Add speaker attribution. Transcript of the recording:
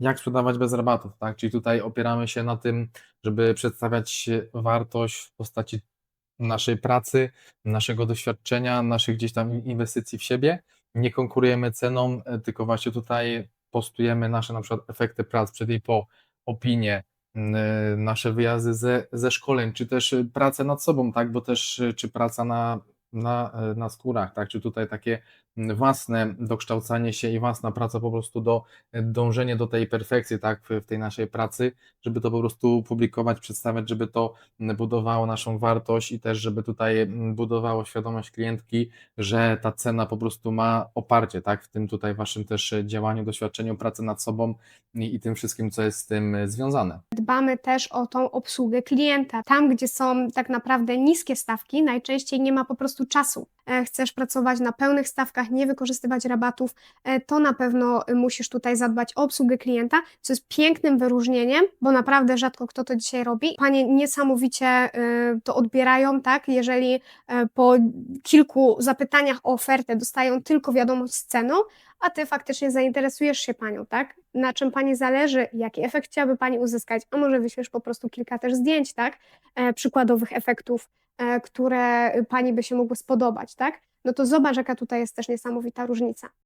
Speaker 1: jak sprzedawać bez rabatów, tak? Czyli tutaj opieramy się na tym, żeby przedstawiać wartość w postaci naszej pracy, naszego doświadczenia, naszych gdzieś tam inwestycji w siebie. Nie konkurujemy ceną, e, tylko właśnie tutaj postujemy nasze na przykład efekty prac przed i po, opinie, e, nasze wyjazdy ze, ze szkoleń, czy też pracę nad sobą, tak? Bo też e, czy praca na, na, e, na skórach, tak? Czy tutaj takie własne dokształcanie się i własna praca po prostu do dążenie do tej perfekcji, tak, w, w tej naszej pracy, żeby to po prostu publikować, przedstawiać, żeby to budowało naszą wartość i też, żeby tutaj budowało świadomość klientki, że ta cena po prostu ma oparcie, tak, w tym tutaj waszym też e, działaniu, doświadczeniu, pracy nad sobą i, i tym wszystkim, co jest z tym e, związane.
Speaker 2: Dbamy też o tą obsługę klienta. Tam, gdzie są tak naprawdę niskie stawki, najczęściej nie ma po prostu czasu. E, Chcesz pracować na pełnych stawkach, nie wykorzystywać rabatów, e, to na pewno musisz tutaj zadbać o obsługę klienta, co jest pięknym wyróżnieniem, bo naprawdę rzadko kto to dzisiaj robi. Panie niesamowicie e, to odbierają, tak? Jeżeli po kilku zapytaniach o ofertę dostają tylko wiadomość z ceną, a ty faktycznie zainteresujesz się panią, tak? Na czym pani zależy, jaki efekt chciałaby pani uzyskać, a może wyślesz po prostu kilka też zdjęć, tak? Przykładowych efektów, które pani by się mogły spodobać, tak? No to zobacz, jaka tutaj jest też niesamowita różnica.